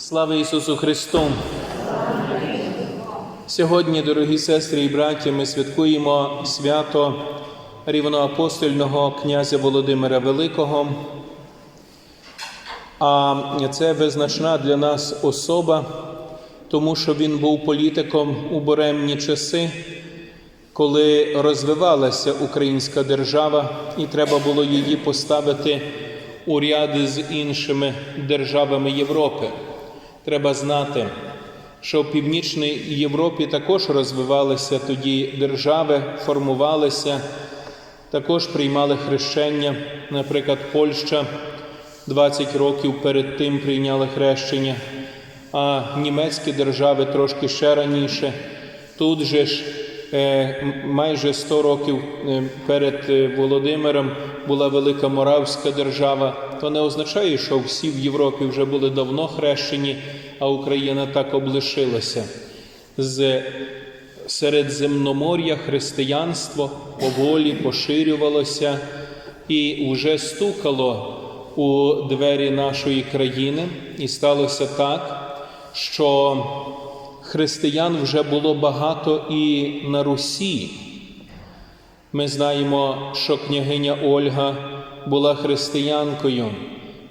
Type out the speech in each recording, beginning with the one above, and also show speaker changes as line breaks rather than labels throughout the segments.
Слава Ісусу Христу! Сьогодні, дорогі сестри і браті, ми святкуємо свято рівноапостольного князя Володимира Великого. А це визначна для нас особа, тому що він був політиком у буремні часи, коли розвивалася українська держава, і треба було її поставити у ряд з іншими державами Європи. Треба знати, що в Північній Європі також розвивалися тоді держави, формувалися, також приймали хрещення. Наприклад, Польща 20 років перед тим прийняли хрещення, а німецькі держави трошки ще раніше. Тут же ж е, майже 100 років е, перед е, Володимиром була Велика Моравська держава. То не означає, що всі в Європі вже були давно хрещені, а Україна так облишилася. З Середземномор'я християнство поволі поширювалося і вже стукало у двері нашої країни, і сталося так, що християн вже було багато і на Русі. Ми знаємо, що княгиня Ольга була християнкою.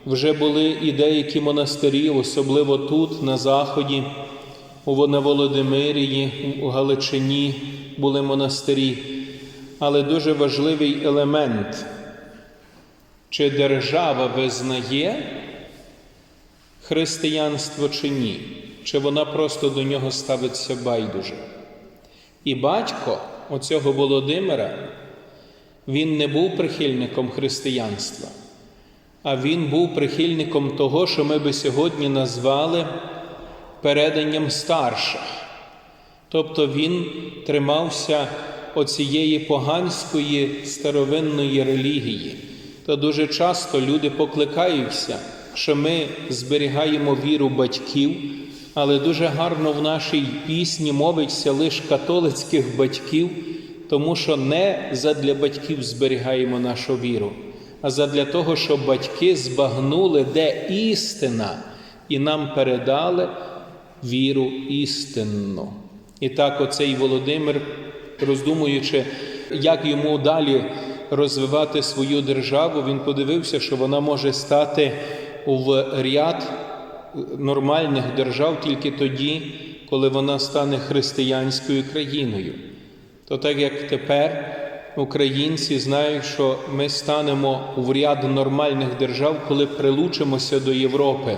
Вже були і деякі монастирі, особливо тут, на Заході, на Володимирії, у Галичині були монастирі. Але дуже важливий елемент, чи держава визнає християнство чи ні, чи вона просто до нього ставиться байдуже. І батько оцього Володимира, він не був прихильником християнства, а він був прихильником того, що ми би сьогодні назвали переданням старших. Тобто він тримався оцієї поганської старовинної релігії. То дуже часто люди покликаються, що ми зберігаємо віру батьків, але дуже гарно в нашій пісні мовиться лише католицьких батьків, тому що не задля батьків зберігаємо нашу віру, а задля того, щоб батьки збагнули, де істина, і нам передали віру істинну. І так, оцей Володимир, роздумуючи, як йому далі розвивати свою державу, він подивився, що вона може стати в ряд нормальних держав тільки тоді, коли вона стане християнською країною. То так як тепер українці знають, що ми станемо в ряд нормальних держав, коли прилучимося до Європи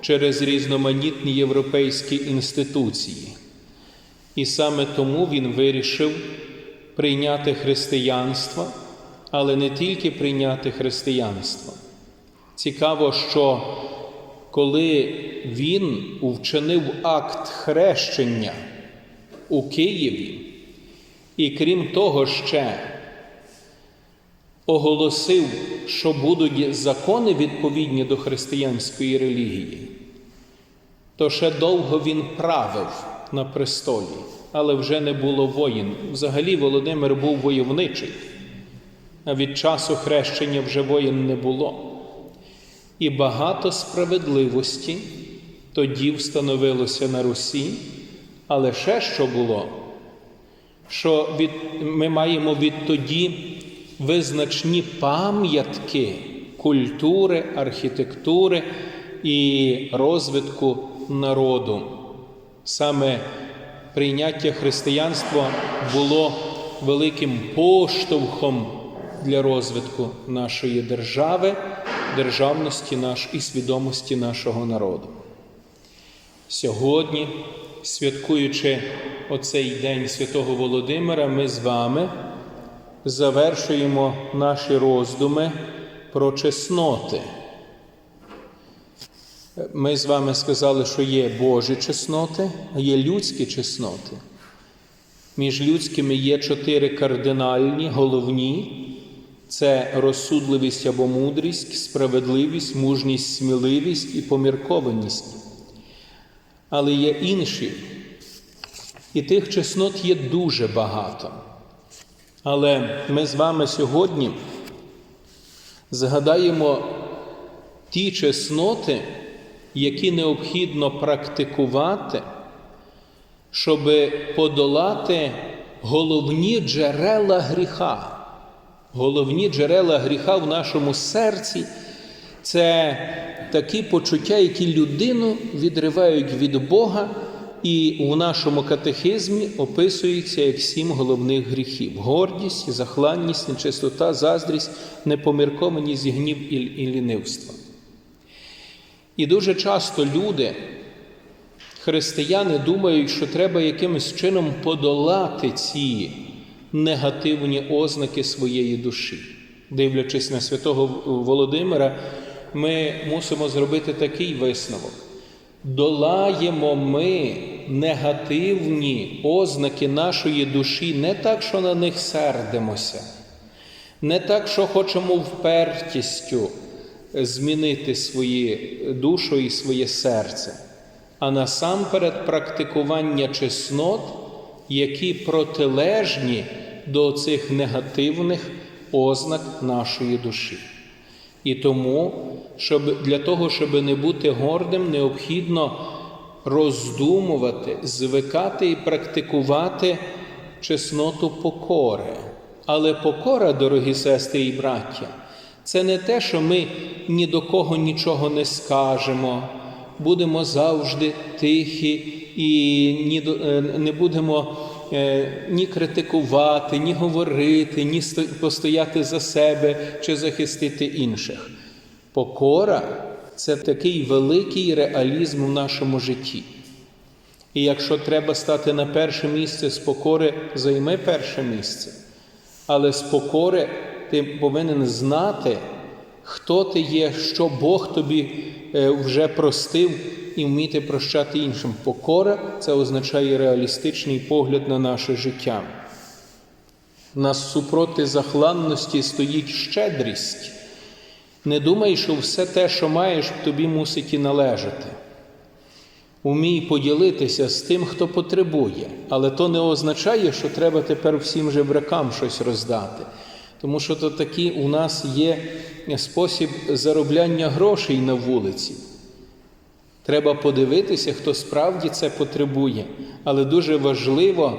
через різноманітні європейські інституції. І саме тому він вирішив прийняти християнство, але не тільки прийняти християнство. Цікаво, що коли він вчинив акт хрещення у Києві, і крім того, ще оголосив, що будуть закони відповідні до християнської релігії, то ще довго він правив на престолі, але вже не було воїн. Взагалі Володимир був войовничий, а від часу хрещення вже воїн не було. І багато справедливості. Тоді встановилося на Русі, але ще що було, що від, ми маємо відтоді визначні пам'ятки культури, архітектури і розвитку народу. Саме прийняття християнства було великим поштовхом для розвитку нашої держави, державності наш і свідомості нашого народу. Сьогодні, святкуючи оцей день святого Володимира, ми з вами завершуємо наші роздуми про чесноти. Ми з вами сказали, що є Божі чесноти, а є людські чесноти. Між людськими є чотири кардинальні, головні це розсудливість або мудрість, справедливість, мужність, сміливість і поміркованість. Але є інші. І тих чеснот є дуже багато. Але ми з вами сьогодні згадаємо ті чесноти, які необхідно практикувати, щоб подолати головні джерела гріха. Головні джерела гріха в нашому серці це такі почуття, які людину відривають від Бога, і в нашому катехизмі описуються як сім головних гріхів: гордість, захланність, нечистота, заздрість, непоміркованість, гнів і лінивство. І дуже часто люди, християни, думають, що треба якимось чином подолати ці негативні ознаки своєї душі. Дивлячись на святого Володимира, ми мусимо зробити такий висновок. Долаємо ми негативні ознаки нашої душі не так, що на них сердимося, не так, що хочемо впертістю змінити свою душу і своє серце, а насамперед практикування чеснот, які протилежні до цих негативних ознак нашої душі. І тому, щоб для того, щоб не бути гордим, необхідно роздумувати, звикати і практикувати чесноту покори. Але покора, дорогі сестри і браття, це не те, що ми ні до кого нічого не скажемо, будемо завжди тихі і не будемо ні критикувати, ні говорити, ні постояти за себе чи захистити інших. Покора це такий великий реалізм в нашому житті. І якщо треба стати на перше місце з покори, займи перше місце. Але з покори ти повинен знати, хто ти є, що Бог тобі вже простив і вміти прощати іншим. Покора це означає реалістичний погляд на наше життя. Нас супроти захланності стоїть щедрість. Не думай, що все те, що маєш, тобі мусить і належати. Умій поділитися з тим, хто потребує, але то не означає, що треба тепер всім жебракам щось роздати. Тому що то такий у нас є спосіб заробляння грошей на вулиці. Треба подивитися, хто справді це потребує. Але дуже важливо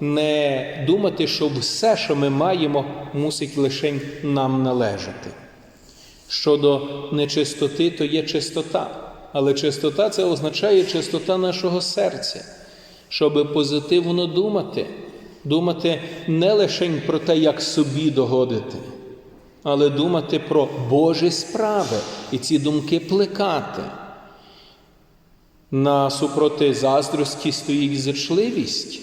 не думати, що все, що ми маємо, мусить лише нам належати. Щодо нечистоти, то є чистота. Але чистота це означає чистота нашого серця, щоб позитивно думати, думати не лише про те, як собі догодити, але думати про Божі справи і ці думки плекати. Насупроти заздрості стоїть зачливість.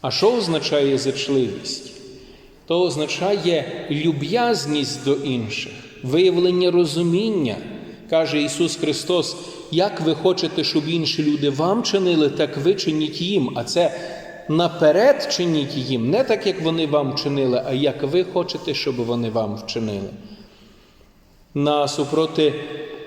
А що означає зачливість? То означає люб'язність до інших, виявлення розуміння. Каже Ісус Христос, як ви хочете, щоб інші люди вам чинили, так ви чиніть їм. А це наперед чиніть їм, не так, як вони вам чинили, а як ви хочете, щоб вони вам вчинили. Насупроти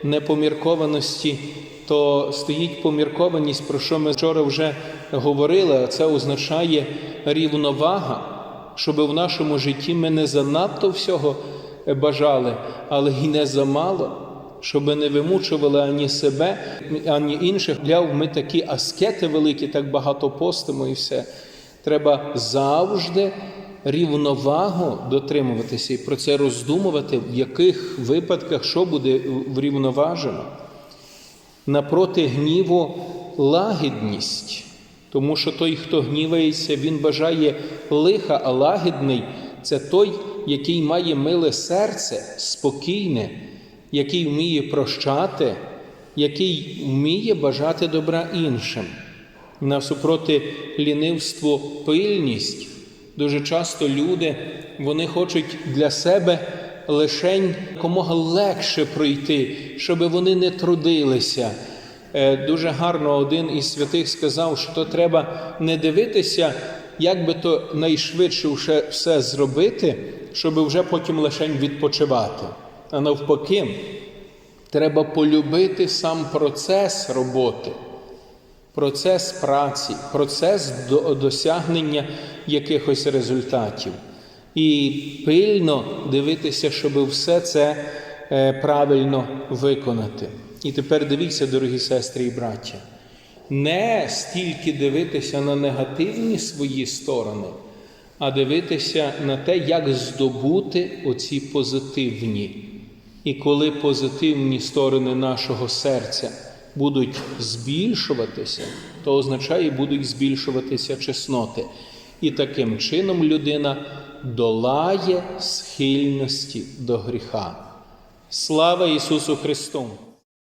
непоміркованості то стоїть поміркованість, про що ми вчора вже говорили, а це означає рівновага, щоб в нашому житті ми не занадто всього бажали, але й не замало, щоб не вимучували ані себе, ані інших. Гляв, ми такі аскети великі, так багато постимо і все. Треба завжди рівновагу дотримуватися і про це роздумувати, в яких випадках що буде врівноважено напроти гніву лагідність, тому що той, хто гнівається, він бажає лиха, а лагідний це той, який має миле серце, спокійне, який вміє прощати, який вміє бажати добра іншим. Насупроти лінивству пильність. Дуже часто люди вони хочуть для себе лишень якомога легше пройти, щоб вони не трудилися. Дуже гарно один із святих сказав, що то треба не дивитися, як би то найшвидше все зробити, щоб вже потім лишень відпочивати. А навпаки, треба полюбити сам процес роботи, процес праці, процес досягнення якихось результатів і пильно дивитися, щоб все це правильно виконати. І тепер дивіться, дорогі сестри і браття, не стільки дивитися на негативні свої сторони, а дивитися на те, як здобути оці позитивні. І коли позитивні сторони нашого серця будуть збільшуватися, то означає, будуть збільшуватися чесноти. І таким чином людина долає схильності до гріха. Слава Ісусу Христу!